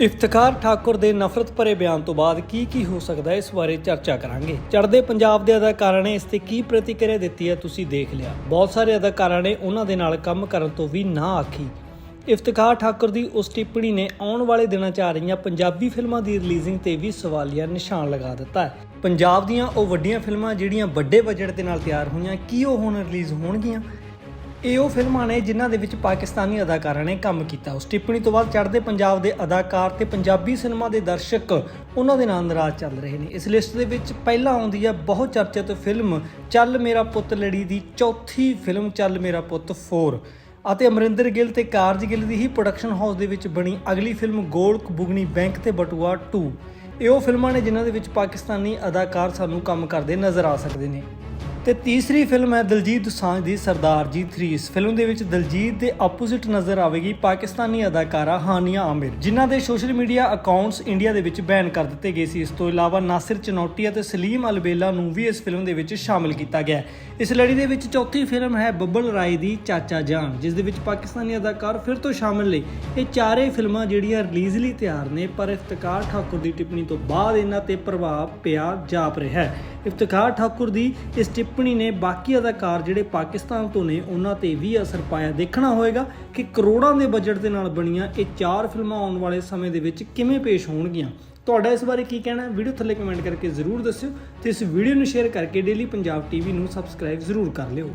ਇਫਤਖਾਰ ਠਾਕੁਰ ਦੇ ਨਫ਼ਰਤ ਭਰੇ ਬਿਆਨ ਤੋਂ ਬਾਅਦ ਕੀ ਕੀ ਹੋ ਸਕਦਾ ਹੈ ਇਸ ਬਾਰੇ ਚਰਚਾ ਕਰਾਂਗੇ। ਚੜ੍ਹਦੇ ਪੰਜਾਬ ਦੇ ਅਦਾਕਾਰਾਂ ਨੇ ਇਸ ਤੇ ਕੀ ਪ੍ਰਤੀਕਿਰਿਆ ਦਿੱਤੀ ਹੈ ਤੁਸੀਂ ਦੇਖ ਲਿਆ। ਬਹੁਤ ਸਾਰੇ ਅਦਾਕਾਰਾਂ ਨੇ ਉਹਨਾਂ ਦੇ ਨਾਲ ਕੰਮ ਕਰਨ ਤੋਂ ਵੀ ਨਾ ਆਖੀ। ਇਫਤਖਾਰ ਠਾਕੁਰ ਦੀ ਉਸ ਟਿੱਪਣੀ ਨੇ ਆਉਣ ਵਾਲੇ ਦਿਨਾਂ 'ਚ ਆ ਰਹੀਆਂ ਪੰਜਾਬੀ ਫਿਲਮਾਂ ਦੀ ਰਿਲੀਜ਼ਿੰਗ ਤੇ ਵੀ ਸਵਾਲੀਆ ਨਿਸ਼ਾਨ ਲਗਾ ਦਿੱਤਾ ਹੈ। ਪੰਜਾਬ ਦੀਆਂ ਉਹ ਵੱਡੀਆਂ ਫਿਲਮਾਂ ਜਿਹੜੀਆਂ ਵੱਡੇ ਬਜਟ ਦੇ ਨਾਲ ਤਿਆਰ ਹੋਈਆਂ, ਕੀ ਉਹ ਹੁਣ ਰਿਲੀਜ਼ ਹੋਣਗੀਆਂ? ਇਹ ਉਹ ਫਿਲਮਾਂ ਨੇ ਜਿਨ੍ਹਾਂ ਦੇ ਵਿੱਚ ਪਾਕਿਸਤਾਨੀ ਅਦਾਕਾਰਾਂ ਨੇ ਕੰਮ ਕੀਤਾ। ਉਸ ਟਿੱਪਣੀ ਤੋਂ ਬਾਅਦ ਚੜ੍ਹਦੇ ਪੰਜਾਬ ਦੇ ਅਦਾਕਾਰ ਤੇ ਪੰਜਾਬੀ ਸਿਨੇਮਾ ਦੇ ਦਰਸ਼ਕ ਉਹਨਾਂ ਦੇ ਨਾਲ ਨਾਰਾਜ਼ ਚੱਲ ਰਹੇ ਨੇ। ਇਸ ਲਿਸਟ ਦੇ ਵਿੱਚ ਪਹਿਲਾਂ ਆਉਂਦੀ ਹੈ ਬਹੁਤ ਚਰਚਿਤ ਫਿਲਮ ਚੱਲ ਮੇਰਾ ਪੁੱਤ ਲੜੀ ਦੀ ਚੌਥੀ ਫਿਲਮ ਚੱਲ ਮੇਰਾ ਪੁੱਤ 4 ਅਤੇ ਅਮਰਿੰਦਰ ਗਿੱਲ ਤੇ ਕਾਰਜ ਗਿੱਲ ਦੀ ਹੀ ਪ੍ਰੋਡਕਸ਼ਨ ਹਾਊਸ ਦੇ ਵਿੱਚ ਬਣੀ ਅਗਲੀ ਫਿਲਮ ਗੋਲਕ ਬੁਗਨੀ ਬੈਂਕ ਤੇ ਬਟੂਆ 2 ਇਹ ਉਹ ਫਿਲਮਾਂ ਨੇ ਜਿਨ੍ਹਾਂ ਦੇ ਵਿੱਚ ਪਾਕਿਸਤਾਨੀ ਅਦਾਕਾਰ ਸਾਨੂੰ ਕੰਮ ਕਰਦੇ ਨਜ਼ਰ ਆ ਸਕਦੇ ਨੇ। ਤੇ ਤੀਸਰੀ ਫਿਲਮ ਹੈ ਦਲਜੀਤ ਦੋਸਾਂਝ ਦੀ ਸਰਦਾਰ ਜੀ 3 ਇਸ ਫਿਲਮ ਦੇ ਵਿੱਚ ਦਲਜੀਤ ਦੇ ਆਪੋਜ਼ਿਟ ਨਜ਼ਰ ਆਵੇਗੀ ਪਾਕਿਸਤਾਨੀ ਅਦਾਕਾਰਾ ਹਾਨੀਆ ਆਮਿਰ, ਜਿਨ੍ਹਾਂ ਦੇ ਸੋਸ਼ਲ ਮੀਡੀਆ ਅਕਾਊਂਟਸ ਇੰਡੀਆ ਦੇ ਵਿੱਚ ਬੈਨ ਕਰ ਦਿੱਤੇ ਗਏ ਸੀ। ਇਸ ਤੋਂ ਇਲਾਵਾ ਨਾਸਿਰ ਚਨੌਟੀ ਅਤੇ ਸਲੀਮ ਅਲਬੇਲਾ ਨੂੰ ਵੀ ਇਸ ਫਿਲਮ ਦੇ ਵਿੱਚ ਸ਼ਾਮਿਲ ਕੀਤਾ ਗਿਆ ਇਸ ਲੜੀ ਦੇ ਵਿੱਚ ਚੌਥੀ ਫਿਲਮ ਹੈ ਬੱਬਲ ਰਾਏ ਦੀ ਚਾਚਾ ਜਾਨ, ਜਿਸ ਦੇ ਵਿੱਚ ਪਾਕਿਸਤਾਨੀ ਅਦਾਕਾਰ ਫਿਰ ਤੋਂ ਸ਼ਾਮਿਲ ਨੇ। ਇਹ ਚਾਰੇ ਫਿਲਮਾਂ ਜਿਹੜੀਆਂ ਰਿਲੀਜ਼ ਲਈ ਤਿਆਰ ਨੇ, ਪਰ ਇਫਤਕਾਰ ਠਾਕੁਰ ਦੀ ਟਿੱਪਣੀ ਤੋਂ ਬਾਅਦ ਇਹਨਾਂ ਤੇ ਪ੍ਰਭਾਵ ਪਿਆ ਜਾਪ ਰਿਹਾ ਹੈ। ਇਫਤਕਾਰ ਠਾਕੁਰ ਦੀ ਇਸ ਟਿੱਪਣੀ ਨੇ ਬਾਕੀ ਅਦਾਕਾਰ ਜਿਹੜੇ ਪਾਕਿਸਤਾਨ ਤੋਂ ਨੇ, ਉਹਨਾਂ ਤੇ ਵੀ ਅਸਰ ਪਾਇਆ। ਦੇਖਣਾ ਹੋਏਗਾ ਕਿ ਕਰੋੜਾਂ ਦੇ ਬਜਟ ਦੇ ਨਾਲ ਬਣੀਆਂ ਇਹ ਚਾਰ ਫਿਲਮਾਂ ਆਉਣ ਵਾਲੇ ਸਮੇਂ ਦੇ ਵਿੱਚ ਕਿਵੇਂ ਪੇਸ਼ ਹੋਣਗੀਆਂ। ਤੁਹਾਡਾ ਇਸ ਬਾਰੇ ਕੀ ਕਹਿਣਾ ਹੈ? ਵੀਡੀਓ ਥੱਲੇ ਕਮੈਂਟ ਕਰਕੇ ਜ਼ਰੂਰ ਦੱਸਿਓ ਤੇ ਇਸ ਵੀਡੀਓ ਨੂੰ ਸ਼ੇਅਰ ਕਰਕੇ ਡੇਲੀ ਪੰਜਾਬ ਟੀਵੀ ਨੂੰ ਸਬਸਕ੍ਰਾਈਬ ਜ਼ਰੂਰ ਕਰ ਲਿਓ।